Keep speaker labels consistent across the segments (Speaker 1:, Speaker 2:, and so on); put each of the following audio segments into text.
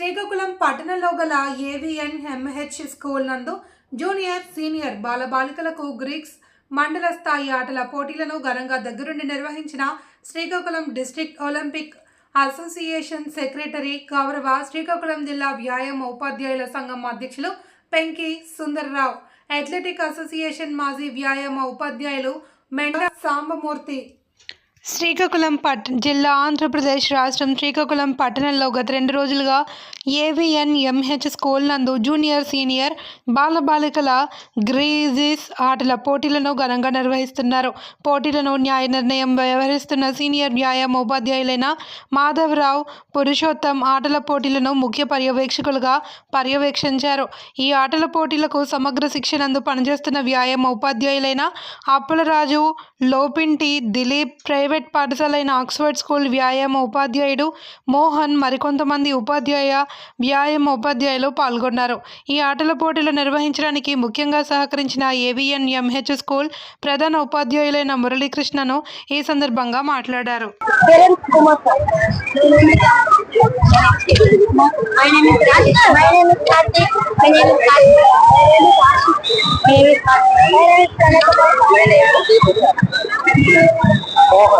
Speaker 1: శ్రీకాకుళం పట్టణంలో గల AVN MH school నందు జూనియర్ సీనియర్ బాలబాలికలకు గ్రీక్స్ మండల స్థాయి ఆటల పోటీలను ఘనంగా దగ్గరుండి నిర్వహించిన Srikakulam district Olympic association secretary గౌరవ శ్రీకాకుళం జిల్లా వ్యాయామ ఉపాధ్యాయుల సంఘం అధ్యక్షులు పెంకి సుందర్రావు అథ్లెటిక్ అసోసియేషన్ మాజీ వ్యాయామ ఉపాధ్యాయులు మెండ సాంబమూర్తి శ్రీకాకుళం పట్ జిల్లా ఆంధ్రప్రదేశ్ రాష్ట్రం శ్రీకాకుళం పట్టణంలో గత రెండు రోజులుగా ఏవిఎన్ ఎంహెచ్ స్కూల్ నందు జూనియర్ సీనియర్ బాలబాలికల గ్రీజిస్ ఆటల పోటీలను ఘనంగా నిర్వహిస్తున్నారు. పోటీలను న్యాయ నిర్ణయం వ్యవహరిస్తున్న సీనియర్ వ్యాయామ ఉపాధ్యాయులైన మాధవరావు పురుషోత్తం ఆటల పోటీలను ముఖ్య పర్యవేక్షకులుగా పర్యవేక్షించారు. ఈ ఆటల పోటీలకు సమగ్ర శిక్షణందు పనిచేస్తున్న వ్యాయామ ఉపాధ్యాయులైన అప్పలరాజు లోపింటి దిలీప్ ప్రైవేట్ పాఠశాలైన ఆక్స్ఫర్డ్ స్కూల్ వ్యాయామ ఉపాధ్యాయుడు మోహన్ మరికొంతమంది ఉపాధ్యాయ వ్యాయామ ఉపాధ్యాయులు పాల్గొన్నారు ఈ ఆటల పోటీలు నిర్వహించడానికి ముఖ్యంగా సహకరించిన ఏవిఎన్ ఎంహెచ్ స్కూల్ ప్రధాన ఉపాధ్యాయులైన మురళీకృష్ణను ఈ సందర్భంగా మాట్లాడారు.
Speaker 2: My name is Karthik. My name is Karthik. My name is Karthik. My name is Karthik. My name is Karthik. My name is Karthik.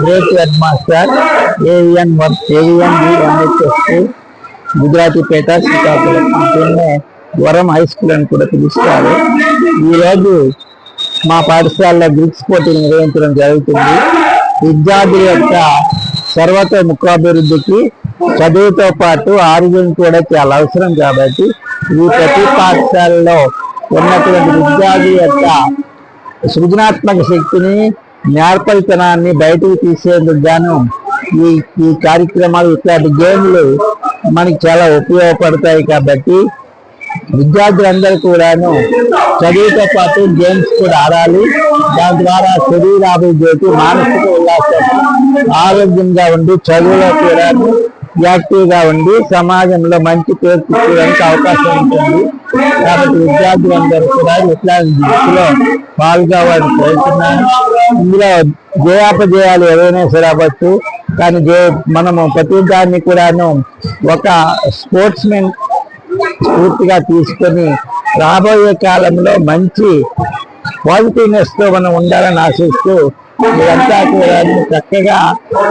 Speaker 3: Great head master AVN work AVN MHS Gujaratipeta Srikakulam. దీన్నే వరం high school అని కూడా పిలుస్తారు. ఈరోజు మా పాఠశాలలో Greeks పోటీలు నిర్వహించడం జరుగుతుంది. విద్యార్థుల యొక్క సర్వత ముఖాభివృద్ధికి చదువుతో పాటు ఆరోగ్యం కూడా చాలా అవసరం కాబట్టి ఈ ప్రతి పాఠశాలలో ఉన్నటువంటి విద్యార్థి యొక్క సృజనాత్మక శక్తిని నేర్పలితనాన్ని బయటకు తీసేందుకు గాను ఈ ఈ కార్యక్రమాలు ఇట్లాంటి గేమ్లు మనకి చాలా ఉపయోగపడతాయి కాబట్టి విద్యార్థులందరూ కూడాను చదువుతో పాటు గేమ్స్ కూడా ఆడాలి. దాని ద్వారా శరీరాభివృద్ధి మానసిక ఉల్లాసం ఆరోగ్యంగా ఉండి చదువులో కూడా యాక్టివ్గా ఉండి సమాజంలో మంచి పేరు తీసుకోవడానికి అవకాశం ఉంటుంది. కాబట్టి విద్యార్థులందరూ కూడా ఇట్లాంటి దృష్టిలో పాల్గొవాలని కోరుతున్నాను. ఇందులో జయాపజయాలు ఏదైనా సరే అవ్వచ్చు కానీ జయ మనము ప్రతి దాన్ని కూడాను ఒక స్పోర్ట్స్ మెన్ పూర్తిగా తీసుకొని రాబోయే కాలంలో మంచి పాజిటివ్నెస్తో మనం ఉండాలని ఆశిస్తూ మీరంతా కూడా చక్కగా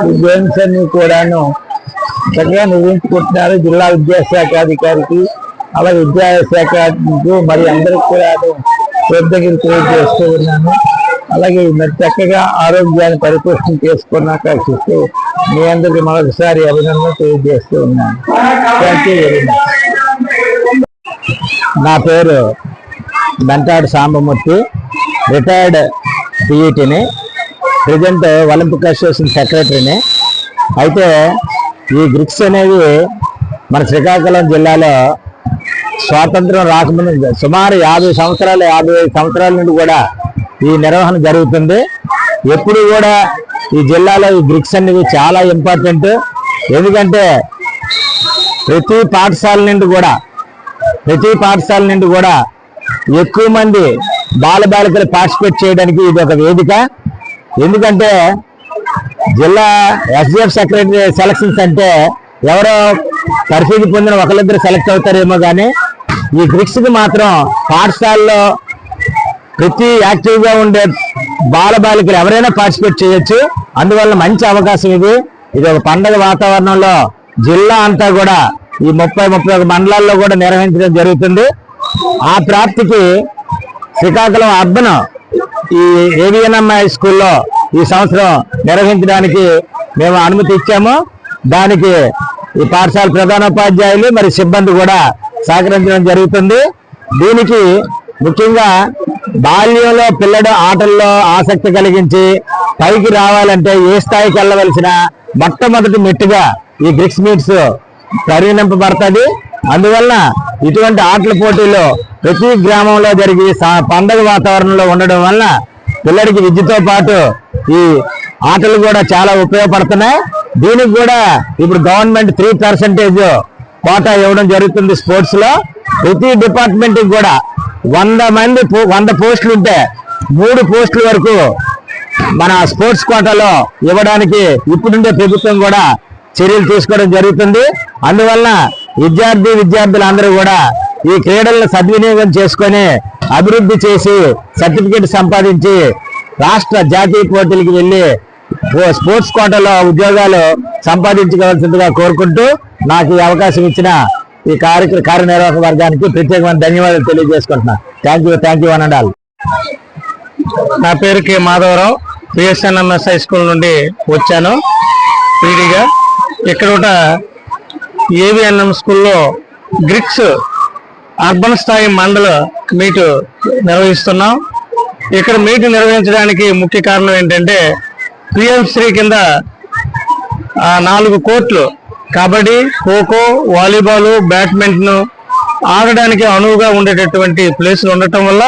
Speaker 3: ఈ గేమ్స్ అన్ని కూడాను చక్కగా నిర్వహించుకుంటున్నారు జిల్లా విద్యాశాఖ అధికారికి అలాగే విద్యాశాఖ మరి అందరికి కూడా కృతజ్ఞతలు తెలియజేస్తూ ఉన్నాను. అలాగే మరి చక్కగా ఆరోగ్యాన్ని పరిపుష్టం చేసుకున్నాక చూస్తూ మీ అందరికీ మరొకసారి అభినందన తెలియజేస్తూ ఉన్నాను. థ్యాంక్ యూ వెరీ మచ్ నా పేరు బంటాడు సాంబమూర్తి రిటైర్డ్ పిఈటిని ప్రజెంట్ ఒలింపిక్ అసోసియేషన్ సెక్రటరీని అయితే ఈ గ్రిక్స్ అనేవి మన శ్రీకాకుళం జిల్లాలో స్వాతంత్రం రాకముందు సుమారు యాభై సంవత్సరాలు యాభై ఐదు సంవత్సరాల నుండి కూడా ఈ నిర్వహణ జరుగుతుంది. ఎప్పుడు కూడా ఈ జిల్లాలో ఈ బ్రిక్స్ అనేవి చాలా ఇంపార్టెంట్ ఎందుకంటే ప్రతి పాఠశాల నుండి కూడా ప్రతి పాఠశాల నుండి కూడా ఎక్కువ మంది బాలబాలికలు పార్టిసిపేట్ చేయడానికి ఇది ఒక వేదిక. ఎందుకంటే జిల్లా ఎస్డిఎఫ్ సెక్రటరీ సెలక్షన్స్ అంటే ఎవరో పరిస్థితి పొందిన ఒకరిద్దరు సెలెక్ట్ అవుతారేమో కానీ ఈ బ్రిక్స్కి మాత్రం పాఠశాలలో ప్రతి యాక్టివ్గా ఉండే బాలబాలికలు ఎవరైనా పార్టిసిపేట్ చేయొచ్చు. అందువల్ల మంచి అవకాశం ఇది. ఇది ఒక పండగ వాతావరణంలో జిల్లా అంతా కూడా ఈ ముప్పై ముప్పై ఒక మండలాల్లో కూడా నిర్వహించడం జరుగుతుంది. ఆ ప్రాప్తికి శ్రీకాకుళం అర్బన్ ఈ ఏవిఎన్ఎంఐ స్కూల్లో ఈ సంవత్సరం నిర్వహించడానికి మేము అనుమతి ఇచ్చాము. దానికి ఈ పాఠశాల ప్రధానోపాధ్యాయులు మరి సిబ్బంది కూడా సహకరించడం జరుగుతుంది. దీనికి ముఖ్యంగా బాల్యంలో పిల్లడు ఆటల్లో ఆసక్తి కలిగించి పైకి రావాలంటే ఏ స్థాయికి వెళ్ళవలసిన మొట్టమొదటి మెట్టుగా ఈ బ్రిక్స్ మీట్స్ పరిగణింపబడుతుంది. అందువల్ల ఇటువంటి ఆటల పోటీలు ప్రతి గ్రామంలో జరిగి సా- పండగ వాతావరణంలో ఉండడం వల్ల పిల్లడికి విద్యతో పాటు ఈ ఆటలు కూడా చాలా ఉపయోగపడుతున్నాయి. దీనికి కూడా ఇప్పుడు గవర్నమెంట్ త్రీ పర్సెంటేజ్ కోటా ఇవ్వడం జరుగుతుంది స్పోర్ట్స్లో ప్రతి డిపార్ట్మెంట్ కూడా వంద మంది పో- వంద పోస్టులు ఉంటే మూడు పోస్టుల వరకు మన స్పోర్ట్స్ కోటాలో ఇవ్వడానికి ఇప్పుడుండే ప్రభుత్వం కూడా చర్యలు తీసుకోవడం జరుగుతుంది. అందువల్ల విద్యార్థి విద్యార్థులందరూ కూడా ఈ క్రీడలను సద్వినియోగం చేసుకొని అభివృద్ధి చేసి సర్టిఫికేట్ సంపాదించి రాష్ట్ర జాతీయ పోటీలకు వెళ్ళి స్పోర్ట్స్ కోటాలో ఉద్యోగాలు సంపాదించుకోవాల్సిందిగా కోరుకుంటూ నాకు ఈ అవకాశం ఇచ్చిన ఈ కార్య కార్యనిర్వాహక వర్గానికి ప్రత్యేకమైన ధన్యవాదాలు తెలియజేసుకుంటున్నా. థ్యాంక్ యూ థ్యాంక్ యూ అనండాలి
Speaker 4: నా పేరు K Madhavarao. BSNMS high school నుండి వచ్చాను. పీడీగా. ఇక్కడ ఒక ఏవిఎన్ఎం స్కూల్లో గ్రిక్స్ అర్బన్ స్థాయి మండల మీటు నిర్వహిస్తున్నాం. ఇక్కడ మీటు నిర్వహించడానికి ముఖ్య కారణం ఏంటంటే పిఎం శ్రీ కింద నాలుగు కోట్లు కబడ్డీ ఖోఖో వాలీబాల్ బ్యాడ్మింటన్ ఆడడానికి అనువుగా ఉండేటటువంటి ప్లేసులు ఉండటం వల్ల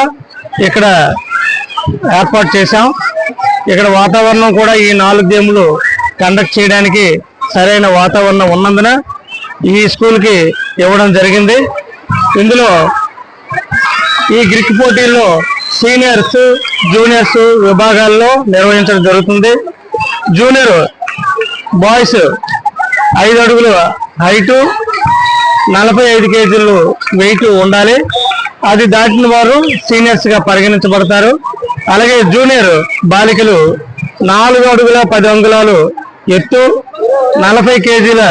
Speaker 4: ఇక్కడ ఏర్పాటు చేశాం. ఇక్కడ వాతావరణం కూడా ఈ నాలుగు గేమ్లు కండక్ట్ చేయడానికి సరైన వాతావరణం ఉన్నందున ఈ స్కూల్కి ఇవ్వడం జరిగింది. ఇందులో ఈ గ్రిక్ పోటీల్లో సీనియర్స్ జూనియర్స్ విభాగాల్లో నిర్వహించడం జరుగుతుంది. జూనియర్ బాయ్స్ ఐదు అడుగులు హైటు నలభై ఐదు కేజీలు వెయిట్ ఉండాలి. అది దాటిన వారు సీనియర్స్గా పరిగణించబడతారు. అలాగే జూనియర్ బాలికలు నాలుగు అడుగుల పది అంగుళాలు ఎత్తు నలభై కేజీల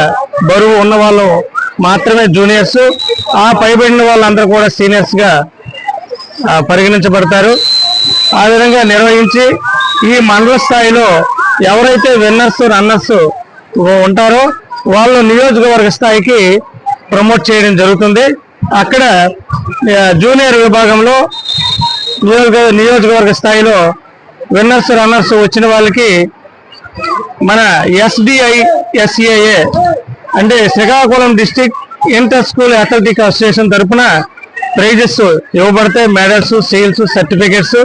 Speaker 4: బరువు ఉన్న వాళ్ళు మాత్రమే జూనియర్స్. ఆ పైబడిన వాళ్ళందరూ కూడా సీనియర్స్గా పరిగణించబడతారు. ఆ విధంగా నిర్వహించి ఈ మండల స్థాయిలో ఎవరైతే విన్నర్స్ రన్నర్స్ ఉంటారో వాళ్ళు నియోజకవర్గ స్థాయికి ప్రమోట్ చేయడం జరుగుతుంది. అక్కడ జూనియర్ విభాగంలో నియోజక నియోజకవర్గ స్థాయిలో విన్నర్స్ రన్నర్స్ వచ్చిన వాళ్ళకి మన ఎస్డిఐ ఎస్ఏఏ అంటే Srikakulam district inter school athletic association తరపున ప్రైజెస్ ఇవ్వబడతాయి. మెడల్స్ సీల్స్ సర్టిఫికెట్స్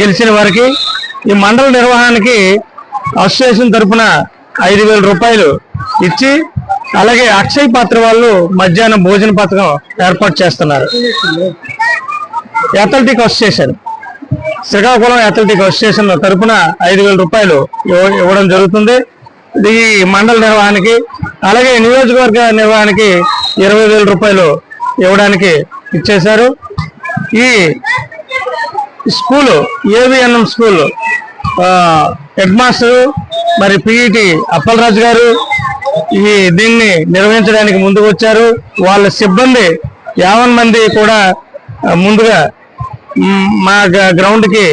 Speaker 4: గెలిచిన వారికి. ఈ మండల నిర్వహణకి అసోసియేషన్ తరపున ఐదు వేల రూపాయలు ఇచ్చి అలాగే అక్షయ్ పాత్ర వాళ్ళు మధ్యాహ్నం భోజన పథకం ఏర్పాటు చేస్తున్నారు. Athletic association Srikakulam athletic association తరపున ఐదు వేల రూపాయలు ఇవ్వ- ఇవ్వడం జరుగుతుంది. ఇది ఈ మండల నిర్వహణకి అలాగే నియోజకవర్గ నిర్వహణకి ఇరవై వేల రూపాయలు ఇవ్వడానికి ఇచ్చేశారు. ఈ school AVNM school head master మరి పిఈటి అప్పలరాజు గారు ఈ దీన్ని నిర్వహించడానికి ముందుకు వచ్చారు వాళ్ళ సిబ్బంది యావన్ మంది కూడా ముందుగా మా గ్రౌండ్కి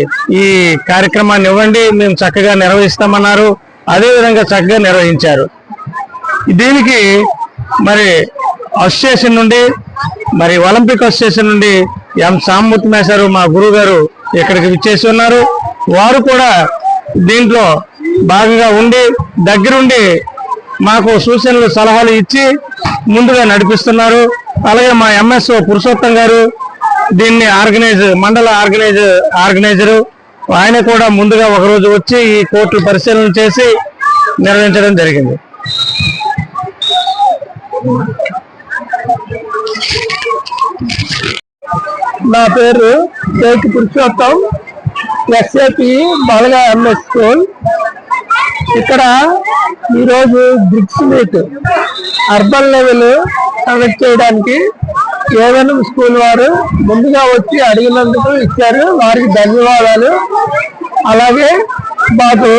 Speaker 4: ఈ కార్యక్రమాన్ని ఇవ్వండి. మేము చక్కగా నిర్వహిస్తామన్నారు. అదేవిధంగా చక్కగా నిర్వహించారు. దీనికి మరి అసోసియేషన్ నుండి మరి ఒలింపిక్ అసోసియేషన్ నుండి ఎం. సామూర్తి మేశారు మా గురువు గారు ఇక్కడికి విచ్చేసి ఉన్నారు. వారు కూడా దీంట్లో భాగంగా ఉండి దగ్గరుండి మాకు సూచనలు సలహాలు ఇచ్చి ముందుగా నడిపిస్తున్నారు. అలాగే మా ఎంఎస్ఓ పురుషోత్తం గారు దీన్ని ఆర్గనైజ్ మండల ఆర్గనైజ్ ఆర్గనైజరు. ఆయన కూడా ముందుగా ఒక రోజు వచ్చి ఈ కోర్టు పరిశీలన చేసి నిర్వహించడం జరిగింది. నా పేరు Keki Purushottam SAP Balaga MS school. ఇక్కడ ఈరోజు బ్రిక్స్ మీట్. అర్బన్ లెవెల్ కనెక్ట్ చేయడానికి కేవలం స్కూల్ వారు ముందుగా వచ్చి అడిగినందుకు ఇచ్చారు. వారికి ధన్యవాదాలు. అలాగే మాకు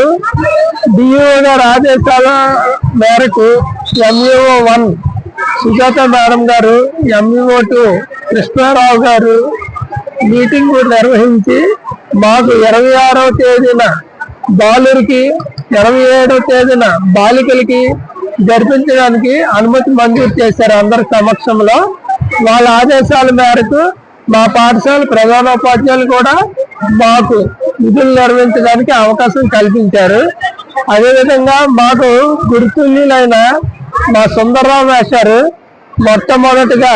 Speaker 4: డిఓ గారి ఆదేశాల మేరకు ఎంఈఓ వన్ సుజాత మేడం గారు ఎంఈఓ టూ కృష్ణారావు గారు మీటింగ్ నిర్వహించి మాకు ఇరవై ఆరవ తేదీన బాలురికి ఇరవై ఏడవ తేదీన బాలికలకి జరిపించడానికి అనుమతి మంజూరు చేశారు అందరి సమక్షంలో. వాళ్ళ ఆదేశాల మేరకు మా పాఠశాల ప్రధానోపాధ్యాయులు కూడా మాకు విధులు నిర్వహించడానికి అవకాశం కల్పించారు. అదేవిధంగా మాకు గుర్తులైన మా సుందరరావు వేశారు.
Speaker 5: మొట్టమొదటిగా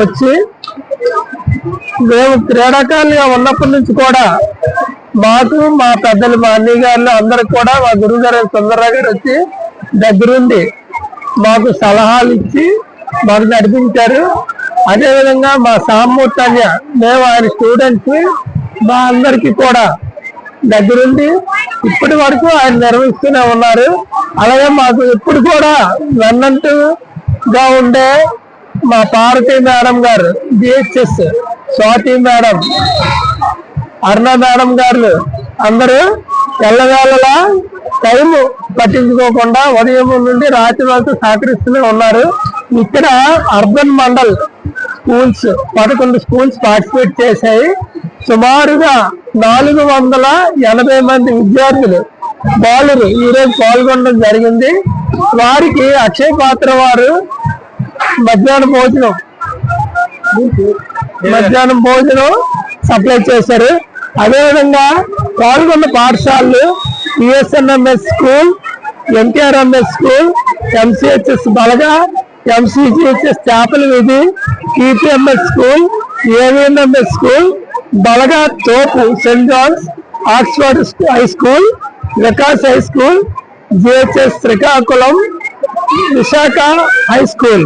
Speaker 5: వచ్చి మేము క్రీడాకారులుగా ఉన్నప్పటి నుంచి కూడా మాకు మా పెద్దలు మా అన్నయ్య గారు అందరికి కూడా మా గురువు గారు సుందరరావు గారు వచ్చి దగ్గరుండి మాకు సలహాలు ఇచ్చి మాకు నడిపించారు. అదేవిధంగా మా సామూర్తన్య మేము ఆయన స్టూడెంట్స్ మా అందరికీ కూడా దగ్గరుండి ఇప్పటి వరకు ఆయన నిర్వహిస్తూనే ఉన్నారు. అలాగే మాకు ఇప్పుడు కూడా వెన్నంటుగా ఉండే మా పార్వతీ మేడం గారు BHS Swathi madam Aruna madam గారు అందరూ ఎల్లవేళలా టైం పట్టించుకోకుండా ఉదయం నుండి రాత్రి వరకు సహకరిస్తూనే ఉన్నారు. ఇక్కడ అర్బన్ మండల్ స్కూల్స్ పదకొండు స్కూల్స్ పార్టిసిపేట్ చేశాయి. సుమారుగా నాలుగు వందల ఎనభై మంది విద్యార్థులు బాలురు ఈరోజు పాల్గొనడం జరిగింది. వారికి అక్షయ పాత్ర వారు మధ్యాహ్న భోజనం మధ్యాహ్నం భోజనం సప్లై చేశారు. అదేవిధంగా పాల్గొన్న పాఠశాలలు PSNMS school NTRMS school MCHS Balaga MCGHS చేపల వీధి TPMS school AVNMS school Balaga Thopu saint John's Oxford high school Vikas high school GHS Srikakulam Visakha high school.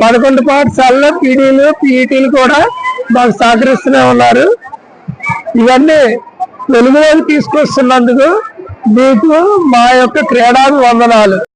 Speaker 5: పదకొండు పాఠశాలలో పీడీలు పీఈటీలు కూడా మాకు సహకరిస్తూనే ఉన్నారు. ఇవన్నీ వెలుగులోకి తీసుకొస్తున్నందుకు మీకు మా యొక్క క్రీడా వందనాలు